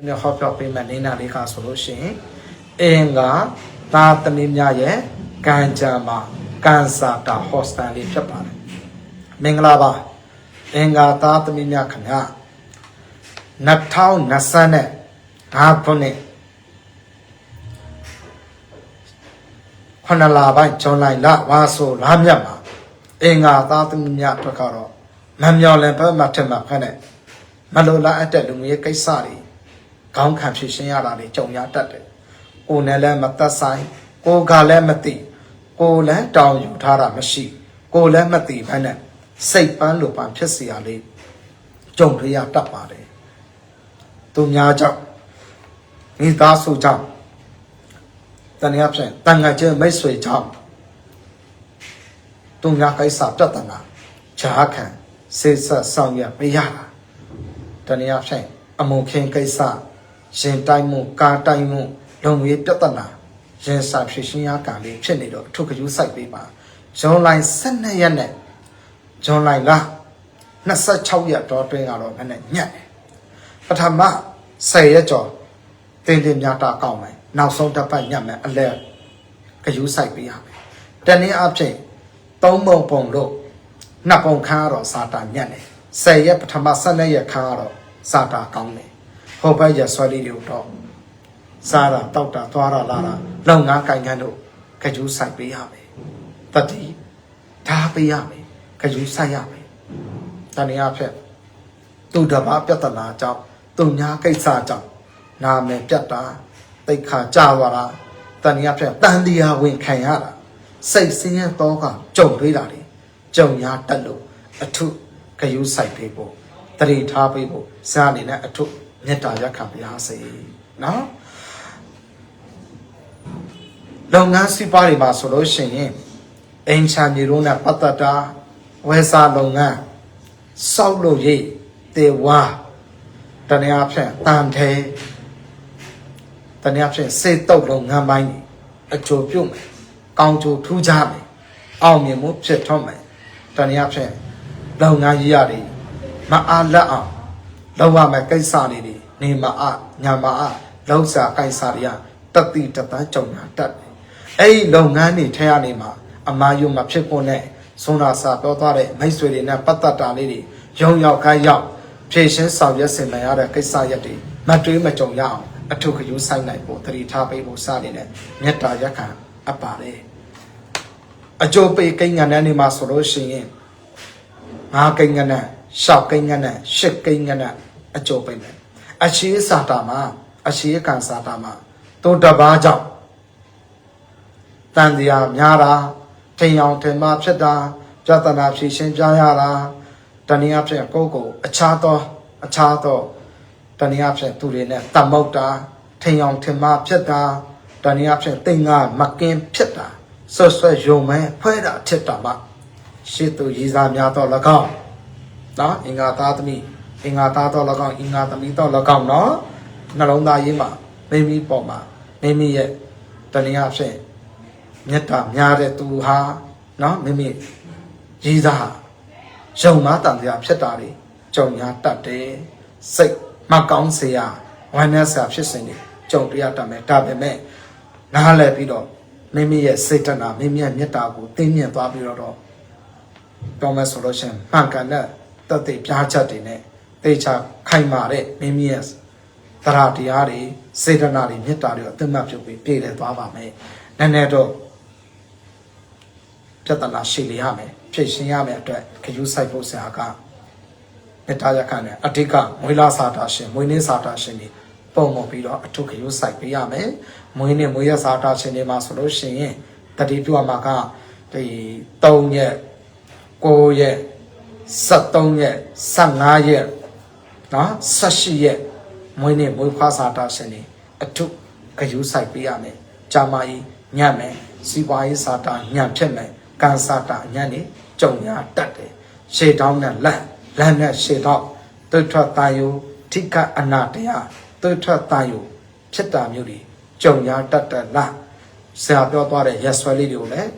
ညဟောပြောပေးမယ်နေနာလေးခါဆိုလို့ရှိရင်အင်္ဂါသာသမီများရဲ့ကံကြံမှာကန်စာတာဟော့စတန်လေးဖြစ်ပါတယ်မင်္ဂလာပါအင်္ဂါသာသမီများခင်ဗျာ2020နဲ့ဒါခုနှစ်ခဏလာပိုင်းဇွန်လလဝါဆိုလာမြတ်မှာအင်္ဂါသာသမီများအတွက်ကတော့မမျော်လင့်ဘက်မှာထင်မှာဖက်နဲ့မလိုလားအပ်တဲ့လူမျိုးရေးကိစ္စတွေ ခေါင်းခံဖြစ်ရှင်းရတာတွေကြုံရတတ်တယ်။ကိုယ်နဲ့လည်းမသက်ဆိုင်ကိုယ်ကလည်းမသိကိုယ်လည်းတောင်းယူထားတာမရှိကိုယ်လည်းမသိဘဲနဲ့စိတ်ပန်းလိုပန်းဖြစ်เสียလေးကြုံရတတ်ပါတယ်။သူများကြောင့်မိသားစုကြောင့်တနည်းအားဖြင့်တန်ငါချင်းမိတ်ဆွေကြောင့်သူများကိစ္စပြဿနာဂျာခံစိတ်ဆက်ဆောင်ရပေးရတာတနည်းအားဖြင့်အမုန်ခင်းကိစ္စ ရင်တိုင်းမှုကာတိုင်းမှုလုံငွေပြဿနာရင်စာဖြစ်ရှင်းရကံလေးဖြစ်နေတော့အထုကယူစိုက်ပေးပါဇွန်လ12ရက်နဲ့ဇွန်လလ26ရက်တော့တွင်းကတော့မနဲ့ညက်တယ်ပထမ10ရက်ကျော်တင်းတင်းများတာကောင်းမယ်နောက်ဆုံးတစ်ပတ်ညက်မယ်အလဲကယူစိုက်ပေးရမယ်တနည်းအားဖြင့်သုံးပုံပုံလို့နှစ်ပုံခါတော့စာတာညက်တယ်10ရက်ပထမ12ရက်ခါကတော့စာတာကောင်းတယ် ဟောဘက်ရဆွဲလေးတွေတော့စားတာတောက်တာသွားတာလာတာလောက်ငါးကိုင်ကန်တို့ခကြူးဆိုင်ပေးရမယ်တတိဓာပေးရမယ်ခကြူးဆိုင်ရမယ်တဏှာဖြက်သူတဘာပြဿနာကြောင့်သူညာကိစ္စကြောင့်နာမည်ပြတ်တာတိတ်ခါကြသွားတာတဏှာဖြက်တန်တရားဝင်ခံရတာစိတ်ဆင်းရဲတော့ကကြုံပေးတာလေကြုံရတက်လို့အထုခကြူးဆိုင်ပေးဖို့တတိထားပေးဖို့စားအနေနဲ့အထု မေတ္တာရက်ခံပါစေနော်လုပ်ငန်းစီးပွားတွေမှာဆိုလို့ရှိရင်အင်ချာမြေတို့နဲ့ပတ်သက်တာဝယ်စာလုပ်ငန်းစောက်လို့ရိတ်တေဝါတနည်းအားဖြင့်တန်သေးတနည်းအားဖြင့်စေတုပ်လုပ်ငန်းပိုင်းတွေအကျိုးပြုမယ်ကောင်းကျိုးထူးခြားမယ်အောင်မြင်မှုဖြစ်ထွန်းမယ်တနည်းအားဖြင့်လုပ်ငန်းကြီးရတယ်မအားလက်အောင်လောက်ရမယ့်ကိစ္စတွေတွေ နေမအညာမအလောက်စာကိစ္စတွေကတတိတပန်းကြုံတာတတ်တယ်။အဲ့ဒီလုပ်ငန်းတွေထဲကနေမှာအမာယုံမှာဖြစ်ဖို့နဲ့ဆွမ်းနာစာပြောသွားတဲ့မိတ်ဆွေတွေနဲ့ပတ်သက်တာလေးတွေရုံရောက်ခိုင်းရောက်ဖြည့်ရှင်းဆောင်ရွက်ဆင်နိုင်ရတဲ့ကိစ္စရက်တွေမတွေးမကြုံရအောင်အထုခယူဆိုင်နိုင်ဖို့တတိထားပေးဖို့စနေတဲ့မေတ္တာရက်ခံအပ်ပါတယ်။အကျိုးပေးကိန်းငံတဲ့နေမှာဆိုလို့ရှိရင်ငါးကိန်းကနက်ရှောက်ကိန်းကနက်ရှစ်ကိန်းကနက်အကျိုးပိမယ် အရှိစာတာမှာအရှိကံစာတာမှာတုံတပားကြောင့်တန်တရားများတာထင်အောင်ထင်မှားဖြစ်တာပြဿနာဖြေရှင်းပြရတာတနည်းအားဖြင့်ကိုယ့်ကိုယ်အခြားသောအခြားသောတနည်းအားဖြင့်သူတွေနဲ့တတ်မုတ်တာထင်အောင်ထင်မှားဖြစ်တာတနည်းအားဖြင့်တိမ်ငါမကင်းဖြစ်တာဆွတ်ဆွတ်ယုံမဲဖွဲတာထစ်တာမှရှေ့သူရည်စားများတော့၎င်းနော်အင်္ဂါသားသမီး အင်္ဂါသားတော့၎င်းအင်္ဂါသမီးတော့၎င်းနော်နှလုံးသားရင်းမှာမိမိပေါ်မှာမိမိရဲ့တဏှာဖြင့်မေတ္တာများတဲ့သူဟာနော်မိမိရည်စားယုံမာတန်တရားဖြစ်တာတွေကြုံရတတ်တယ်စိတ်မကောင်းစရာဝမ်းနည်းစရာဖြစ်စဉ်တွေကြုံတွေ့ရတတ်မယ်ဒါပေမဲ့နားလည်ပြီးတော့မိမိရဲ့စိတ်တနာမိမိရဲ့မေတ္တာကိုသိမြင်သွားပြီးတော့ပြောမယ်ဆိုလို့ရှိရင်မှန်ကန်တဲ့တသက်ပြားချက်တွေနဲ့ တေချာခိုင်မာတဲ့မိမိရဲ့သရတရားတွေစေတနာတွေမေတ္တာတွေအသိမှတ်ပြုပြီးပြည့်လည်သွားပါမယ်။နည်းနည်းတော့ပြဿနာရှိလေရမယ်ဖြည့်ရှင်းရမယ်အတွက်ခရူးဆိုင်ဖို့ဆရာကမေတ္တာရခနဲ့အဓိကမွေးလာစာတာရှင်မွေးနေ့စာတာရှင်တွေပုံမပြီးတော့အထုခရူးဆိုင်ပေးရမယ်။မွေးနေ့မွေးရစာတာရှင်တွေမှာဆိုလို့ရှိရင်တတိပြုမှာကဒီ3ရက်9ရက်73ရက်15ရက် နော်18ရက်မွေးနေ့မွေးဖွားစာတာရှင်နေအထုဂယူးဆိုင်ပေးရမယ်ဂျာမာကြီးညံ့မယ်စီပွားရေးစာတာညံ့ဖြစ်မယ်ကန်စာတာညံ့နေကြုံရတတ်တယ်ရှေ့တောင်းနဲ့လက်လက်နဲ့ရှေ့တော့တွတ်ထွက်တာယုထိကအနာတရားတွတ်ထွက်တာယုဖြစ်တာမျိုးတွေကြုံရတတ်တယ်လားဆရာပြောသွားတဲ့ရက်ဆွဲလေးတွေကိုလည်း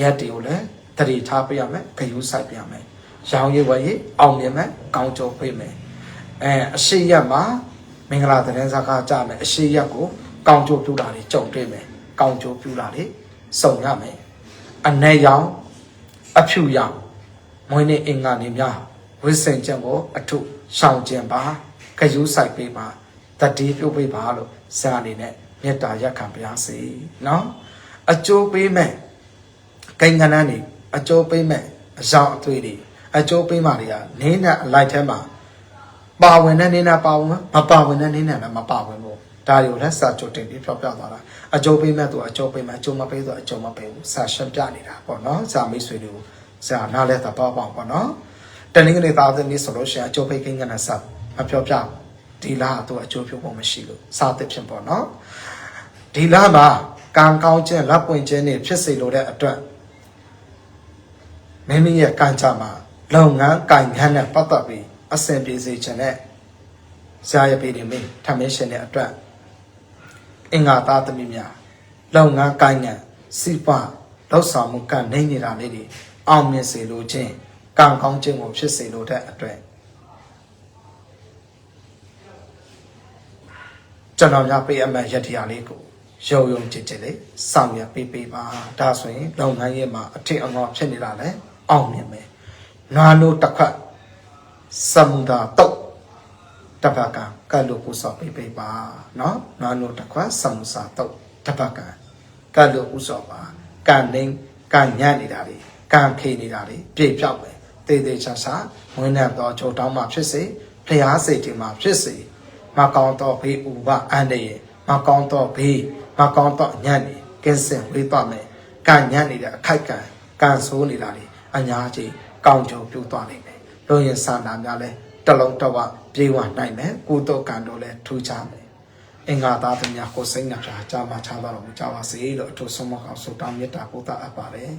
ရက်တွေကိုလည်းတတိထားပေးရမယ်ဂယုဆိုင်ပေးရမယ်ရောင်ရည်ဝယ်ရည်အောင်မြင်မယ်ကောင်းကြုံပေးမယ် အဲအရှိရက်မှာမင်္ဂလာသတင်းစကားကြမယ်အရှိရက်ကိုကောင်းကျိုးပြုတာတွေကြုံတွေ့မယ်ကောင်းကျိုးပြုတာတွေစုံရမယ်အ내ရောင်အဖြူရောင်မွေးနေ့အင်္ဂါနေများဝိစင်ချက်ကိုအထုရှောင်ကျင်ပါခယူးဆိုင်ပေးပါတတိပြုတ်ပေးပါလို့ဇာအနေနဲ့မေတ္တာရက်ခံပါရစေနော်အကျိုးပေးမယ်ကိန်းကနန်းနေအကျိုးပေးမယ်အကြောင်းအသွေးတွေအကျိုးပေးမှတွေကနေနဲ့အလိုက်ထဲမှာ ပါဝင်တဲ့နေနဲ့ပါဝင်မပါဝင်တဲ့နေနဲ့လည်းမပါဝင်ဘူးဒါတွေကိုလည်းစာချုပ်တင်ပြီးပြောပြသွားတာအကျိုးပေးမဲ့သူအကျိုးပေးမဲ့အကျိုးမပေးသူအကျိုးမပေးဘူးစာရှင်းပြနေတာပေါ့နော်စာမိတ်ဆွေတွေကိုစာနားလဲတာပေါ့ပေါ့ပေါ့နော်တနင်္ဂနွေသားသမီးဆိုလို့ရှိရင်အကျိုးပေးကိန်းကနဲ့စာမပြောပြဘူးဒီလားသူအကျိုးပြုဖို့မရှိလို့စာသစ်ဖြစ်ပေါ့နော်ဒီလားမှာကံကောင်းခြင်းလက်ပွင့်ခြင်းတွေဖြစ်စေလိုတဲ့အတွက်မိမိရဲ့ကံကြမ္မာလုပ်ငန်းကံခန်းနဲ့ပတ်သက်ပြီး အဆင်ပြေစေခြင်းနဲ့ဇာယပေတွေမိထမင်းရှင်တဲ့အတွက်အင်္ဂါသားသမီးများလုပ်ငန်းကိုင်းငံစီးပွားလောက်ဆောင်မှုကနေနေတာလေးတွေအောင်မြင်စေလိုခြင်းကံကောင်းခြင်းကိုဖြစ်စေလိုတဲ့အတွက်ကျွန်တော်များပေးအပ်မဲ့ရတရားလေးကိုရုံရုံကြည်ကြည်လေးဆောင်ရွက်ပေးပေးပါဒါဆိုရင်လုပ်ငန်းရေးမှာအထင်အငေါဖြစ်နေတာလဲအောင်မြင်မယ်နွားနိုးတစ်ခွ သမုဒတုတ်တပကကလုကိုစောပေးပေးပါနော်နာနုတခွသမုစာတုတ်တပကကလုကိုစောပါကံနေကံညံ့နေတာလေကံခေနေတာလေပြေပြောက်ပဲတေသေးချာချာဝင်းနဲ့တော့ချုပ်တောင်းမှဖြစ်စေဖျားစိတ်တင်မှဖြစ်စေမကောင်းတော့ဘေးဥပအန္တရာယ်မကောင်းတော့ဘေးမကောင်းတော့ညံ့နေကင်းစင်ဝေးသွားမယ်ကံညံ့နေတဲ့အခိုက်ကံကံဆိုးနေတာလေအညာကြီးကောင်းကြုံပြုတ်သွားနိုင်တယ် လို့ရင်စာနာများလဲတလုံးတော့ပြေဝနိုင်မယ်ကုသိုလ်ကံတို့လဲထူးခြားမယ်အင်္ဂါသားသမီးကိုစိတ်နှပြကြာမှချမ်းသာတော်မူကြပါစေလို့အထူးဆုံးမကောင်းဆုတောင်းမေတ္တာပို့သအပ်ပါတယ်